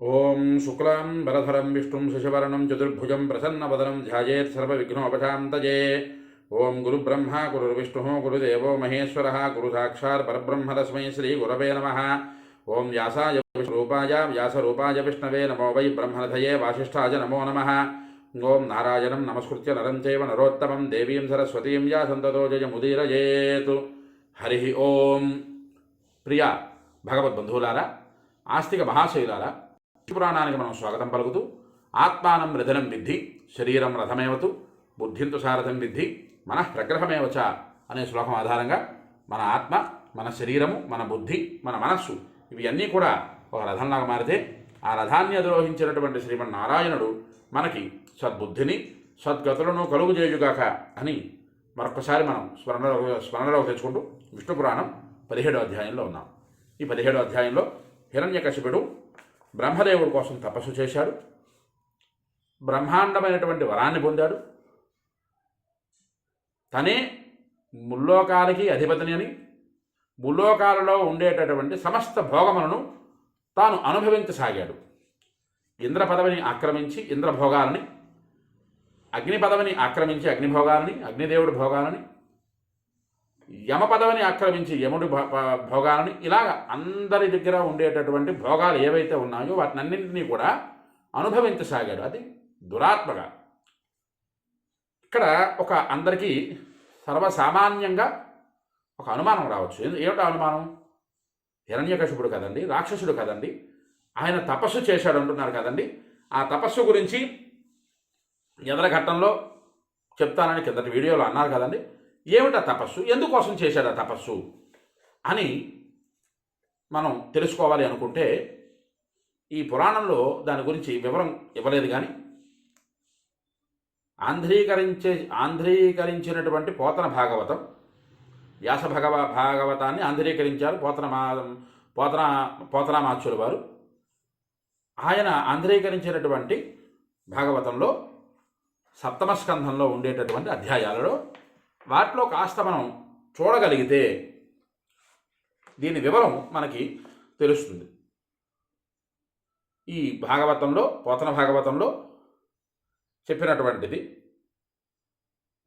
ఓం శుక్లాం బలధరం విష్ణుం శశివర్ణం చతుర్భుజం ప్రసన్నవదనం ధ్యాయేత్ సర్వవిఘ్నోపశాంతయే ఓం గురు బ్రహ్మ గురుర్విష్ణు గురుదేవో మహేశ్వర గురు సాక్షాత్ పరబ్రహ్మ తస్మై శ్రీ గురవే నమ ఓం వ్యాసాయ విష్ణురూపాయ వ్యాసరూపాయ విష్ణవే నమో వై బ్రహ్మణధయే వాసిష్ఠాయ నమో నమ ఓం నారాయణం నమస్కృత్య నరం చైవ నరోత్తమం దేవీం సరస్వతీం యా సంతతో జయముదీరయేతు హరి ఓం ప్రియ భగవద్బంధువులారా ఆస్తిక మహాశైలారా పురాణానికి మనం స్వాగతం పలుకుతూ ఆత్మానం రథనం విద్ధి శరీరం రథమేవతు బుద్ధింతు సారథం విద్ధి మన ప్రగ్రహమేవచ అనే శ్లోకం ఆధారంగా మన ఆత్మ మన శరీరము మన బుద్ధి మన మనస్సు ఇవి అన్నీ కూడా ఒక రథంలాగా మారితే ఆ రథాన్ని అధిరోహించినటువంటి శ్రీమన్నారాయణుడు మనకి సద్బుద్ధిని సద్గతులను కలుగు చేయుగాక అని మరొకసారి మనం స్మరణలో స్మరణలోకి తెచ్చుకుంటూ విష్ణు పురాణం పదిహేడో అధ్యాయంలో ఉన్నాం. ఈ పదిహేడో అధ్యాయంలో హిరణ్యకశిపుడు బ్రహ్మదేవుడి కోసం తపస్సు చేశాడు. బ్రహ్మాండమైనటువంటి వరాన్ని పొందాడు. తనే ముల్లోకాలకి అధిపతిని అని ముల్లోకాలలో ఉండేటటువంటి సమస్త భోగములను తాను అనుభవించసాగాడు. ఇంద్ర పదవిని ఆక్రమించి ఇంద్రభోగాలని అగ్ని పదవిని ఆక్రమించి అగ్నిభోగాలని అగ్నిదేవుడి భోగాలని యమ పదవిని ఆక్రమించి యముడి భోగాలని ఇలాగ అందరి దగ్గర ఉండేటటువంటి భోగాలు ఏవైతే ఉన్నాయో వాటినన్నింటినీ కూడా అనుభవించసాగాడు. అది దురాత్మగా. ఇక్కడ ఒక అందరికీ సర్వసామాన్యంగా ఒక అనుమానం రావచ్చు. ఏమిటో అనుమానం? హిరణ్యకశిపుడు కదండి రాక్షసుడు కదండి ఆయన తపస్సు చేశాడు అంటున్నారు కదండి. ఆ తపస్సు గురించి ఎదర ఘట్టంలో చెప్తానని కిందటి వీడియోలో అన్నారు కదండి. ఏమిటా తపస్సు? ఎందుకోసం చేశాడా తపస్సు? అని మనం తెలుసుకోవాలి అనుకుంటే ఈ పురాణంలో దాని గురించి వివరం ఇవ్వలేదు కానీ ఆంధ్రీకరించే ఆంధ్రీకరించినటువంటి పోతన భాగవతం వ్యాస భగవ భాగవతాన్ని ఆంధ్రీకరించారు పోతన మా పోతన పోతనామాచ్యుల వారు. ఆయన ఆంధ్రీకరించినటువంటి భాగవతంలో సప్తమ స్కంధంలో ఉండేటటువంటి అధ్యాయాలలో వాటిలో కాస్త మనం చూడగలిగితే దీని వివరం మనకి తెలుస్తుంది. ఈ భాగవతంలో పోతన భాగవతంలో చెప్పినటువంటిది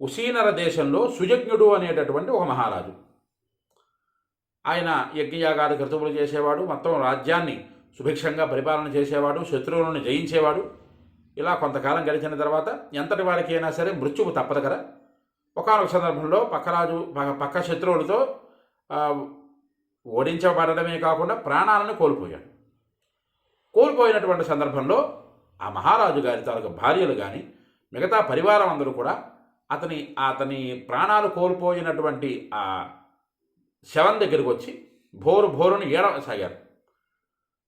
ఉసీనర దేశంలో సుయజ్ఞుడు అనేటటువంటి ఒక మహారాజు. ఆయన యజ్ఞయాగాది క్రతువులు చేసేవాడు మొత్తం రాజ్యాన్ని సుభిక్షంగా పరిపాలన చేసేవాడు శత్రువులను జయించేవాడు. ఇలా కొంతకాలం గడిచిన తర్వాత ఎంతటి వారికి అయినా సరే మృత్యువు తప్పదు కదా. ఒకనొక సందర్భంలో పక్క రాజు పక్క- శత్రువులతో ఆ, ఓడించబడడమే కాకుండా ప్రాణాలను కోల్పోయాడు. కోల్పోయినటువంటి సందర్భంలో ఆ మహారాజు గారి తాలూకు భార్యలు కానీ మిగతా పరివారం అందరూ కూడా అతని అతని ప్రాణాలు కోల్పోయినటువంటి ఆ శవం దగ్గరికి వచ్చి భోరు భోరును ఏడవసాగారు.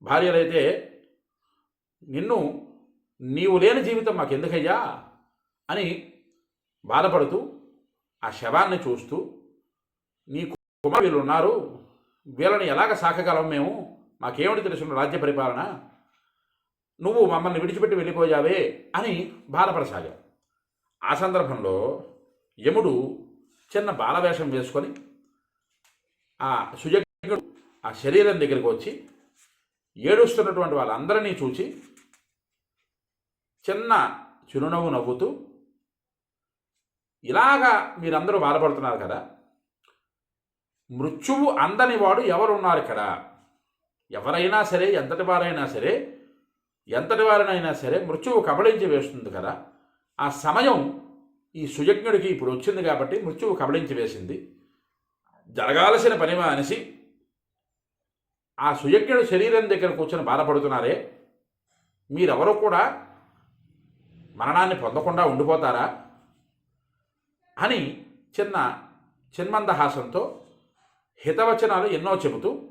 భార్యలైతే నిన్ను నీవు లేని జీవితం మాకెందుకయ్యా? అని బాధపడుతూ ఆ శవాన్ని చూస్తూ నీ కుమారు వీళ్ళు ఉన్నారు వీళ్ళని ఎలాగ సాకగలం మేము? మాకేమిటి తెలుసు రాజ్య పరిపాలన? నువ్వు మమ్మల్ని విడిచిపెట్టి వెళ్ళిపోయావే అని బాధపడసాగారు ఆ సందర్భంలో యముడు చిన్న బాలవేషం వేసుకొని ఆ సుజగ్నుడు ఆ శరీరం దగ్గరికి వచ్చి ఏడుస్తున్నటువంటి వాళ్ళందరినీ చూచి చిన్న చిరునవ్వు నవ్వుతూ ఇలాగా మీరందరూ బాధపడుతున్నారు కదా. మృత్యువు అందని వాడు ఎవరున్నారు ఇక్కడ? ఎవరైనా సరే ఎంతటి వారైనా సరే ఎంతటి వారినైనా సరే మృత్యువు కబళించి వేస్తుంది కదా. ఆ సమయం ఈ సుయజ్ఞుడికి ఇప్పుడు వచ్చింది కాబట్టి మృత్యువు కబళించి వేసింది. జరగాల్సిన పని మానేసి ఆ సుయజ్ఞుడు శరీరం దగ్గర కూర్చొని బాధపడుతున్నారే. మీరెవరూ కూడా మరణాన్ని పొందకుండా ఉండిపోతారా? అని చిన్న చిన్మందహాసంతో హితవచనాలు ఎన్నో చెబుతూ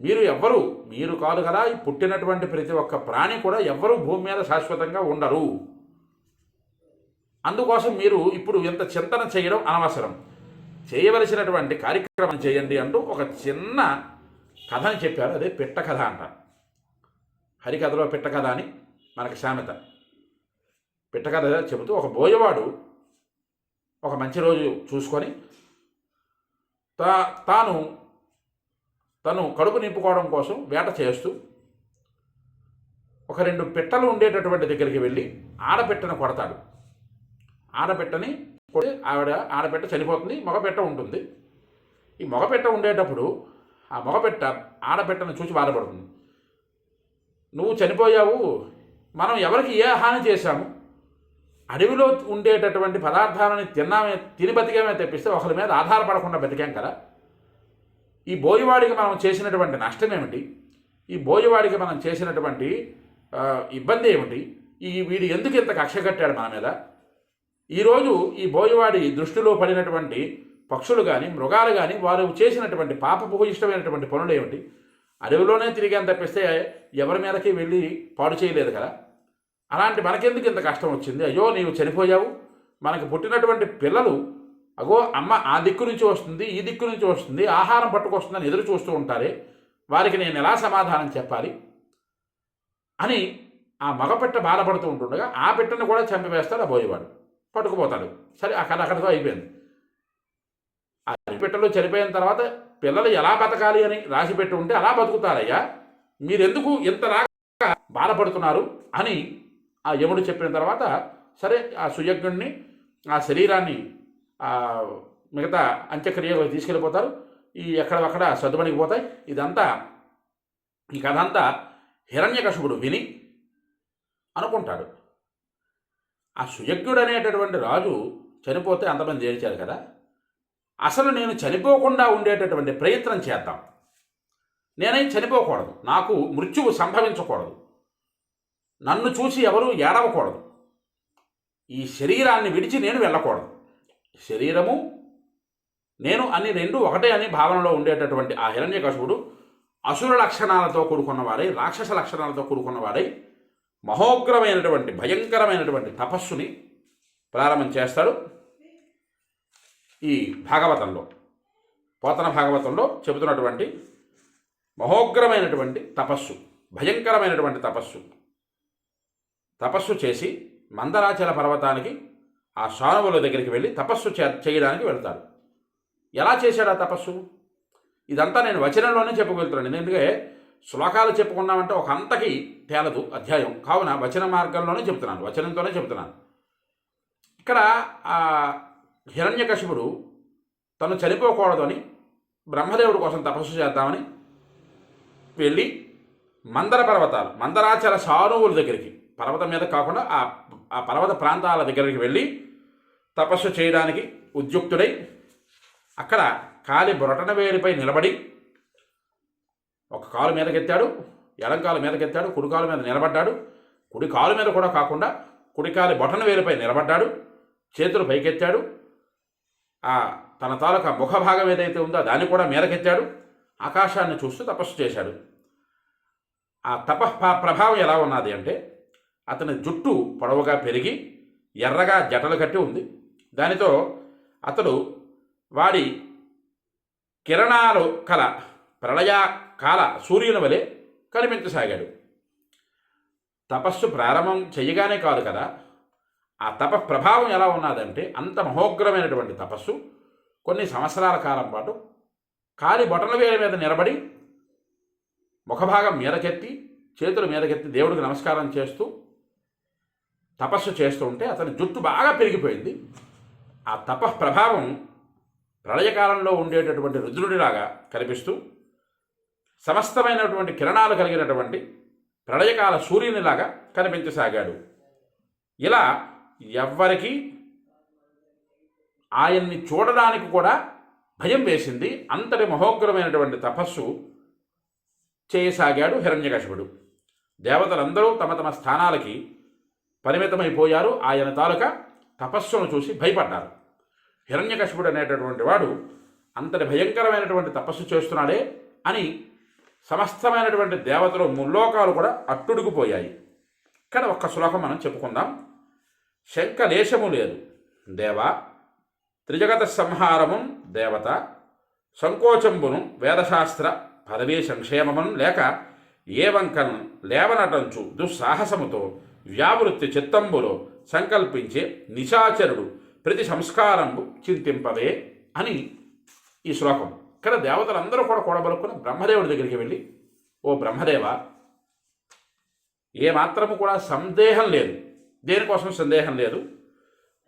మీరు ఎవ్వరు మీరు కాదు కదా ఈ పుట్టినటువంటి ప్రతి ఒక్క ప్రాణి కూడా ఎవ్వరూ భూమి మీద శాశ్వతంగా ఉండరు. అందుకోసం మీరు ఇప్పుడు ఇంత చింతన చేయడం అనవసరం. చేయవలసినటువంటి కార్యక్రమం చేయండి అంటూ ఒక చిన్న కథని చెప్పారు. అదే పిట్ట కథ అంటారు హరికథలో పిట్ట కథ అని మనకి సామెత. పిట్ట కథ చెబుతూ ఒక బోయవాడు ఒక మంచి రోజు చూసుకొని తా తాను తను కడుపు నింపుకోవడం కోసం వేట చేస్తూ ఒక రెండు పిట్టలు ఉండేటటువంటి దగ్గరికి వెళ్ళి ఆడపిట్టను కొడతాడు. ఆడపిట్టని కొడి ఆవిడ ఆడపిట్ట చనిపోతుంది మగపిట్ట ఉంటుంది. ఈ మగపిట్ట ఉండేటప్పుడు ఆ మగపిట్ట ఆడపిట్టను చూసి బాధపడుతుంది. నువ్వు చనిపోయావు మనం ఎవరికి ఏ హాని చేశాము? అడవిలో ఉండేటటువంటి పదార్థాలని తిన్నామే తిని బతికామే తెప్పిస్తే ఒకరి మీద ఆధారపడకుండా బతికాం కదా. ఈ బోయవాడికి మనం చేసినటువంటి నష్టం ఏమిటి? ఈ బోయవాడికి మనం చేసినటువంటి ఇబ్బంది ఏమిటి? ఈ వీడు ఎందుకు ఇంత కక్ష కట్టాడు మన మీద? ఈరోజు ఈ బోయవాడి దృష్టిలో పడినటువంటి పక్షులు కానీ మృగాలు కానీ వారు చేసినటువంటి పాపభూయిష్టమైనటువంటి పనులు ఏమిటి? అడవిలోనే తిరిగాను తప్పిస్తే ఎవరి మీదకి వెళ్ళి పాడు చేయలేదు కదా? అలాంటి మనకెందుకు ఇంత కష్టం వచ్చింది? అయ్యో నీవు చనిపోయావు. మనకు పుట్టినటువంటి పిల్లలు అగో అమ్మ ఆ దిక్కు నుంచి వస్తుంది ఈ దిక్కు నుంచి వస్తుంది ఆహారం పట్టుకొస్తుందని ఎదురు చూస్తూ ఉంటారే. వారికి నేను ఎలా సమాధానం చెప్పాలి? అని ఆ మగపెట్ట బాధపడుతూ ఉంటుండగా ఆ పిట్టను కూడా చంపివేస్తాడు ఆ బోయేవాడు. పట్టుకుపోతాడు. సరే అక్కడ అక్కడితో అయిపోయింది. ఆ పెట్టలో చనిపోయిన తర్వాత పిల్లలు ఎలా బతకాలి అని రాసి పెట్టి ఉంటే అలా బతుకుతారయ్యా. మీరెందుకు ఇంతలాగా బాధపడుతున్నారు? అని ఆ యముడు చెప్పిన తర్వాత సరే ఆ సుయజ్ఞుడిని ఆ శరీరాన్ని ఆ మిగతా అంత్యక్రియలకు తీసుకెళ్ళిపోతారు. ఈ ఎక్కడక్కడ సర్దుమణికి పోతాయి. ఇదంతా ఈ కథ అంతా హిరణ్యకశుడు విని అనుకుంటాడు. ఆ సుయజ్ఞుడు అనేటటువంటి రాజు చనిపోతే అంతమంది చేర్చారు కదా. అసలు నేను చనిపోకుండా ఉండేటటువంటి ప్రయత్నం చేద్దాం. నేనేం చనిపోకూడదు. నాకు మృత్యువు సంభవించకూడదు. నన్ను చూసి ఎవరు ఏడవకూడదు. ఈ శరీరాన్ని విడిచి నేను వెళ్ళకూడదు. శరీరము నేను అని రెండు ఒకటే అని భావనలో ఉండేటటువంటి ఆ హిరణ్యకశుడు అసుర లక్షణాలతో కూడుకున్నవారై రాక్షస లక్షణాలతో కూడుకున్నవారై మహోగ్రమైనటువంటి భయంకరమైనటువంటి తపస్సుని ప్రారంభం చేస్తాడు ఈ భాగవతంలో. పోతన భాగవతంలో చెబుతున్నటువంటి మహోగ్రమైనటువంటి తపస్సు భయంకరమైనటువంటి తపస్సు. తపస్సు చేసి మందరాచల పర్వతానికి ఆ సానువుల దగ్గరికి వెళ్ళి తపస్సు చే చేయడానికి వెళ్తాడు ఎలా చేశాడు ఆ తపస్సు? ఇదంతా నేను వచనంలోనే చెప్పగలుగుతున్నాను ఎందుకంటే శ్లోకాలు చెప్పుకున్నామంటే ఒక అంతకి తేలదు అధ్యాయం. కావున వచన మార్గంలోనే చెప్తున్నాను. వచనంతోనే చెప్తున్నాను. ఇక్కడ ఆ హిరణ్యకశిపుడు తను చనిపోకూడదు అని బ్రహ్మదేవుడి కోసం తపస్సు చేద్దామని వెళ్ళి మందర పర్వతాలు మందరాచల సానువుల దగ్గరికి పర్వతం మీద కాకుండా ఆ ఆ పర్వత ప్రాంతాల దగ్గరికి వెళ్ళి తపస్సు చేయడానికి ఉద్యుక్తుడై అక్కడ కాలి బొరటన వేలిపై నిలబడి ఒక కాలు మీదకెత్తాడు ఎడంకాలు మీదకెత్తాడు కుడి కాలు మీద నిలబడ్డాడు. కుడి కాలు మీద కూడా కాకుండా కుడి కాలి బొటన వేలిపై నిలబడ్డాడు చేతులు పైకెత్తాడు. ఆ తన తాలూకా ముఖ భాగం ఏదైతే ఉందో దాన్ని కూడా మీదకెత్తాడు. ఆకాశాన్ని చూస్తూ తపస్సు చేశాడు. ఆ తప ప్రభావం ఎలా ఉన్నది అంటే అతని జుట్టు పొడవుగా పెరిగి ఎర్రగా జటలు కట్టి ఉంది. దానితో అతడు వాడి కిరణాలు కల ప్రళయకాల సూర్యుని వలె కనిపించసాగాడు. తపస్సు ప్రారంభం చేయగానే కాదు కదా ఆ తప ప్రభావం ఎలా ఉన్నదంటే అంత మహోగ్రమైనటువంటి తపస్సు కొన్ని సంవత్సరాల కాలం పాటు కాలి బొటల వేల మీద నిలబడి ముఖభాగం మీదకెత్తి చేతులు మీదకెత్తి దేవుడికి నమస్కారం చేస్తూ తపస్సు చేస్తూ ఉంటే అతని జుట్టు బాగా పెరిగిపోయింది. ఆ తప ప్రభావం ప్రళయకాలంలో ఉండేటటువంటి రుద్రుడిలాగా కనిపిస్తూ సమస్తమైనటువంటి కిరణాలు కలిగినటువంటి ప్రళయకాల సూర్యునిలాగా కనిపించసాగాడు. ఇలా ఎవ్వరికి ఆయన్ని చూడడానికి కూడా భయం వేసింది. అంతటి మహోగ్రమైనటువంటి తపస్సు చేయసాగాడు హిరణ్యకశిపుడు. దేవతలందరూ తమ తమ స్థానాలకి పరిమితమైపోయారు. ఆయన తాలూకా తపస్సును చూసి భయపడ్డారు. హిరణ్యకశిపుడు అనేటటువంటి వాడు అంతటి భయంకరమైనటువంటి తపస్సు చేస్తున్నాడే అని సమస్తమైనటువంటి దేవతలు ముల్లోకాలు కూడా అట్టుడుకుపోయాయి ఇక్కడ ఒక్క శ్లోకం మనం చెప్పుకుందాం. శంఖలేశము లేదు. దేవ త్రిజగత సంహారము దేవత సంకోచంబును వేదశాస్త్ర పదవీ సంక్షేమమును లేక ఏవంకను లేవనటంచు దుస్సాహసముతో వ్యావృత్తి చిత్తంబులో సంకల్పించే నిశాచరుడు ప్రతి సంస్కారంబు చింతింపవే అని ఈ శ్లోకం. ఇక్కడ దేవతలందరూ కూడా కూడబలుక్కుని బ్రహ్మదేవుడి దగ్గరికి వెళ్ళి ఓ బ్రహ్మదేవ ఏమాత్రము కూడా సందేహం లేదు. దేనికోసం సందేహం లేదు?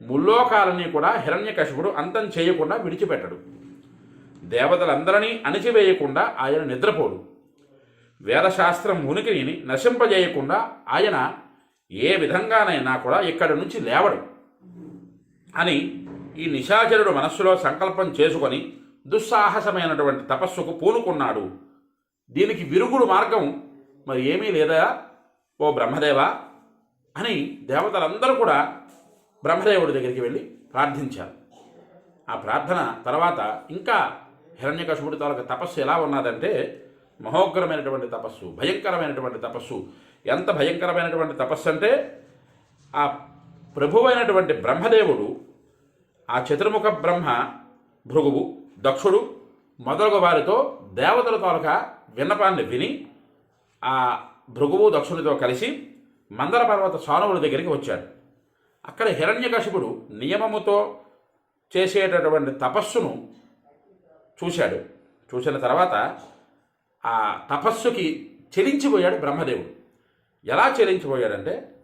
ముల్లోకాలని కూడా హిరణ్యకశిపుడు అంతం చేయకుండా విడిచిపెట్టడు. దేవతలందరినీ అణిచివేయకుండా ఆయన నిద్రపోడు. వేదశాస్త్రం ఉనికిని నశింపజేయకుండా ఆయన ఏ విధంగానైనా కూడా ఇక్కడి నుంచి లేవడు అని ఈ నిశాచరుడు మనస్సులో సంకల్పం చేసుకొని దుస్సాహసమైనటువంటి తపస్సుకు పూనుకున్నాడు. దీనికి విరుగుడు మార్గం మరి ఏమీ లేదా? ఓ బ్రహ్మదేవా అని దేవతలందరూ కూడా బ్రహ్మదేవుడి దగ్గరికి వెళ్ళి ప్రార్థించారు. ఆ ప్రార్థన తర్వాత ఇంకా హిరణ్యకశుపుడి తాలూకు తపస్సు ఎలా ఉన్నదంటే మహోగ్రమైనటువంటి తపస్సు భయంకరమైనటువంటి తపస్సు ఎంత భయంకరమైనటువంటి తపస్సు అంటే ఆ ప్రభువైనటువంటి బ్రహ్మదేవుడు ఆ చతుర్ముఖ బ్రహ్మ భృగువు దక్షుడు మొదలగు వారితో దేవతల తాలూక విన్నపాన్ని విని ఆ భృగువు దక్షుడితో కలిసి మందర పర్వత సానువుల దగ్గరికి వచ్చాడు. అక్కడ హిరణ్యకశిపుడు నియమముతో చేసేటటువంటి తపస్సును చూశాడు. చూసిన తర్వాత ఆ తపస్సుకి చెలించిపోయాడు బ్రహ్మదేవుడు. ఎలా చెలించిపోయాడంటే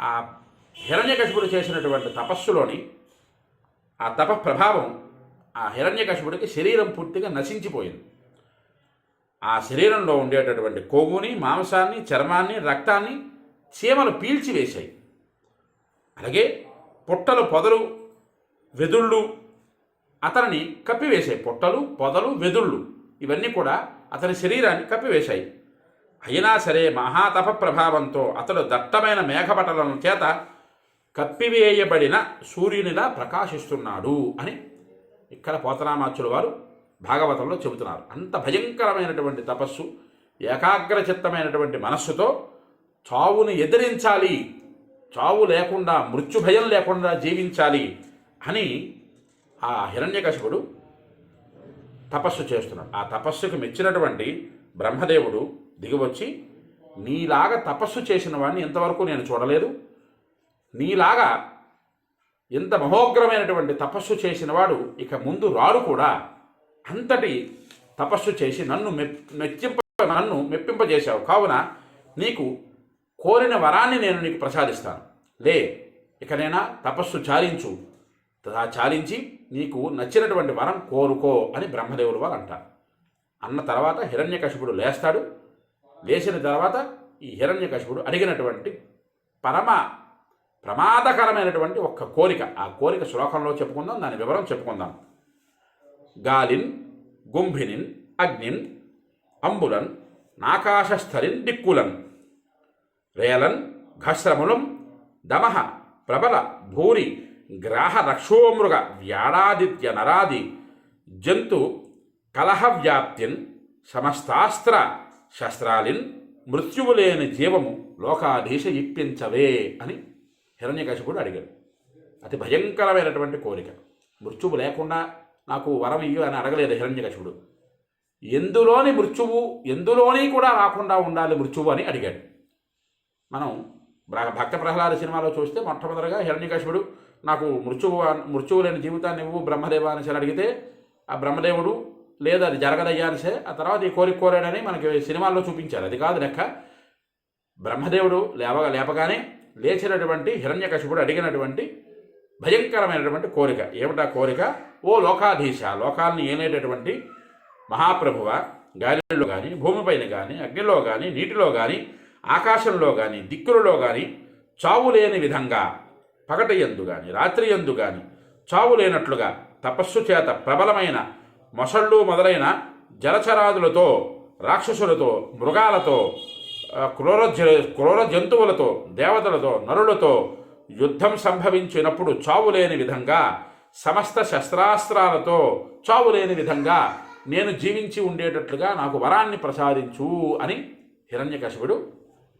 ఆ హిరణ్యకశిపుడు చేసినటువంటి తపస్సులోని ఆ తప ప్రభావం ఆ హిరణ్యకశిపుడికి శరీరం పూర్తిగా నశించిపోయింది. ఆ శరీరంలో ఉండేటటువంటి కొవ్వుని మాంసాన్ని చర్మాన్ని రక్తాన్ని చీమలు పీల్చివేశాయి అలాగే పుట్టలు పొదలు వెదుళ్ళు అతనిని కప్పివేశాయి. పుట్టలు పొదలు వెదుళ్ళు ఇవన్నీ కూడా అతని శరీరాన్ని కప్పివేశాయి. అయినా సరే మహాతప ప్రభావంతో అతడు దట్టమైన మేఘపటలను చేత కప్పివేయబడిన సూర్యునిలా ప్రకాశిస్తున్నాడు అని ఇక్కడ పోతనామాచుల వారు భాగవతంలో చెబుతున్నారు. అంత భయంకరమైనటువంటి తపస్సు ఏకాగ్రచిత్తమైనటువంటి మనస్సుతో చావును ఎదిరించాలి చావు లేకుండా మృత్యు భయం లేకుండా జీవించాలి అని ఆ హిరణ్యకశిపుడు తపస్సు చేస్తున్నాడు. ఆ తపస్సుకు మెచ్చినటువంటి బ్రహ్మదేవుడు దిగివచ్చి నీలాగా తపస్సు చేసిన వాడిని ఇంతవరకు నేను చూడలేదు? నీలాగా ఇంత మహోగ్రమైనటువంటి తపస్సు చేసినవాడు ఇక ముందు రారు కూడా. అంతటి తపస్సు చేసి నన్ను మె మెచ్చింప నన్ను మెప్పింపజేశావు. కావున నీకు కోరిన వరాన్ని నేను నీకు ప్రసాదిస్తాను. లే ఇకనైనా తపస్సు చాలించు. చాలించి నీకు నచ్చినటువంటి వరం కోరుకో అని బ్రహ్మదేవుడు వారు అంటారు అన్న తర్వాత హిరణ్యకశిపుడు లేస్తాడు. లేచిన తర్వాత ఈ హిరణ్యకశిపుడు అడిగినటువంటి పరమ ప్రమాదకరమైనటువంటి ఒక్క కోరిక ఆ కోరిక శ్లోకంలో చెప్పుకుందాం దాని వివరం చెప్పుకుందాం. గాలిన్ గుంభినిన్ అగ్నిన్ అంబులన్ నాకాశస్థలిన్ దిక్కులన్ రేలన్ ఘశ్రములం దమః ప్రబల భూరి గ్రాహ రక్షోమృగ వ్యాడాదిత్య నరాది జంతు కలహవ్యాప్తిన్ సమస్తాస్త్ర శస్త్రాలిన్ మృత్యువు లేని జీవము లోకాధీశ ఇప్పించవే అని హిరణ్యకశిపుడు అడిగాడు. అతి భయంకరమైనటువంటి కోరిక. మృత్యువు లేకుండా నాకు వరం ఇయ్యు అని అడగలేదు హిరణ్యకశిపుడు. ఎందులోని మృత్యువు ఎందులోని కూడా రాకుండా ఉండాలి మృత్యువు అని అడిగాడు. మనం భక్త ప్రహ్లాద సినిమాలో చూస్తే మొట్టమొదటిగా హిరణ్యకశిపుడు నాకు మృత్యువు మృత్యువు లేని జీవితాన్ని ఇవ్వు బ్రహ్మదేవ అని అడిగితే ఆ బ్రహ్మదేవుడు లేదు అది జరగదయ్యాల్సే ఆ తర్వాత ఈ కోరిక కోరాడని మనకి సినిమాల్లో చూపించారు. అది కాదు లెక్క. బ్రహ్మదేవుడు లేవ లేపగానే లేచినటువంటి హిరణ్యకశిపుడు అడిగినటువంటి భయంకరమైనటువంటి కోరిక. ఏమిటా కోరిక? ఓ లోకాధీశ లోకాలను ఏలేటటువంటి మహాప్రభువ గాలిలో కానీ భూమిపైన కానీ అగ్నిలో కానీ నీటిలో కానీ ఆకాశంలో కానీ దిక్కులలో కానీ చావు లేని విధంగా పగట ఎందు కానీ రాత్రి ఎందు కానీ చావు లేనట్లుగా తపస్సు చేత ప్రబలమైన మొసళ్ళు మొదలైన జలచరాదులతో రాక్షసులతో మృగాలతో ఆ, క్రూర జ- క్రూర జంతువులతో దేవతలతో నరులతో యుద్ధం సంభవించినప్పుడు చావు లేని విధంగా సమస్త శస్త్రాస్త్రాలతో చావు లేని విధంగా నేను జీవించి ఉండేటట్లుగా నాకు వరాన్ని ప్రసాదించు అని హిరణ్యకశిపుడు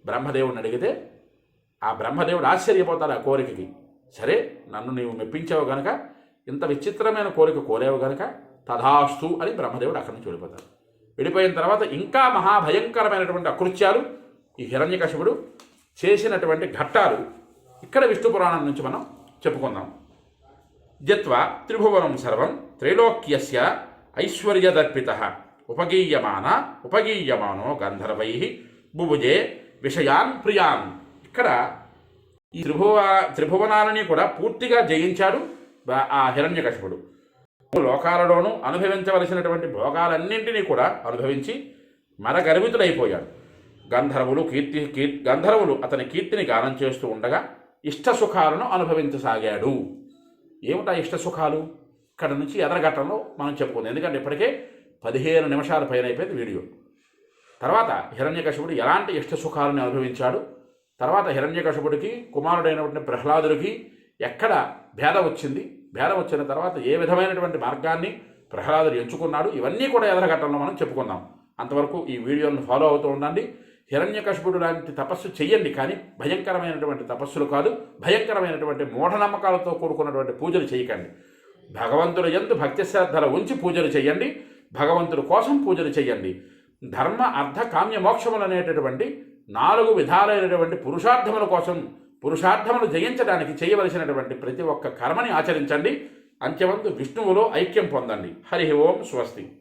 బ్రహ్మదేవుని అడిగితే ఆ బ్రహ్మదేవుడు ఆశ్చర్యపోతాడు ఆ కోరికకి. సరే నన్ను నీవు మెప్పించావు గనక ఇంత విచిత్రమైన కోరిక కోరేవు గనక తథాస్తు అని బ్రహ్మదేవుడు అక్కడి నుంచి వెళ్ళిపోతాడు. వెళ్ళిపోయిన తర్వాత ఇంకా మహాభయంకరమైనటువంటి అకృత్యాలు ఈ హిరణ్యకశిపుడు చేసినటువంటి ఘట్టాలు ఇక్కడ విష్ణు పురాణం నుంచి మనం చెప్పుకుందాం. జత్వా త్రిభువనం సర్వం త్రైలోక్యస్య ఐశ్వర్యదర్పిత ఉపగీయమాన ఉపగీయమానో గంధర్వై బుభుజే విషయాన్ ప్రియాన్. ఇక్కడ ఈ త్రిభువ త్రిభువనాలని కూడా పూర్తిగా జయించాడు ఆ హిరణ్యకశిపుడు లోకాలలోనూ అనుభవించవలసినటువంటి భోగాలన్నింటినీ కూడా అనుభవించి మరగర్వితుడైపోయాడు గంధర్వులు కీర్తి కీర్ గంధర్వులు అతని కీర్తిని గానం చేస్తూ ఉండగా ఇష్ట సుఖాలను అనుభవించసాగాడు. ఏమిటా ఇష్ట సుఖాలు ఇక్కడ నుంచి ఎదరగట్టంలో మనం చెప్పుకుందాం. ఎందుకంటే ఇప్పటికే పదిహేను నిమిషాల పైన అయిపోయింది వీడియో. తర్వాత హిరణ్యకశిపుడు ఎలాంటి ఇష్ట సుఖాలను అనుభవించాడు? తర్వాత హిరణ్యకశపుడికి కుమారుడైనటువంటి ప్రహ్లాదుడికి ఎక్కడ భేదం వచ్చింది? భేదం వచ్చిన తర్వాత ఏ విధమైనటువంటి మార్గాన్ని ప్రహ్లాదుడు ఎంచుకున్నాడు ఇవన్నీ కూడా ఎదరగట్టంలో మనం చెప్పుకుందాం. అంతవరకు ఈ వీడియోను ఫాలో అవుతూ ఉండండి. హిరణ్యకశిపుడు లాంటి తపస్సు చెయ్యండి కానీ భయంకరమైనటువంటి తపస్సులు కాదు భయంకరమైనటువంటి మూఢనమ్మకాలతో కూడుకున్నటువంటి పూజలు చేయకండి. భగవంతుడు ఎందు భక్తి శ్రద్ధల ఉంచి పూజలు చేయండి భగవంతుడు కోసం పూజలు చేయండి ధర్మ అర్థ కామ్య మోక్షములు అనేటటువంటి నాలుగు విధాలైనటువంటి పురుషార్థముల కోసం పురుషార్థములు జయించడానికి చేయవలసినటువంటి ప్రతి ఒక్క కర్మని ఆచరించండి. అంత్యవంతు విష్ణువులో ఐక్యం పొందండి. హరి ఓం స్వస్తి.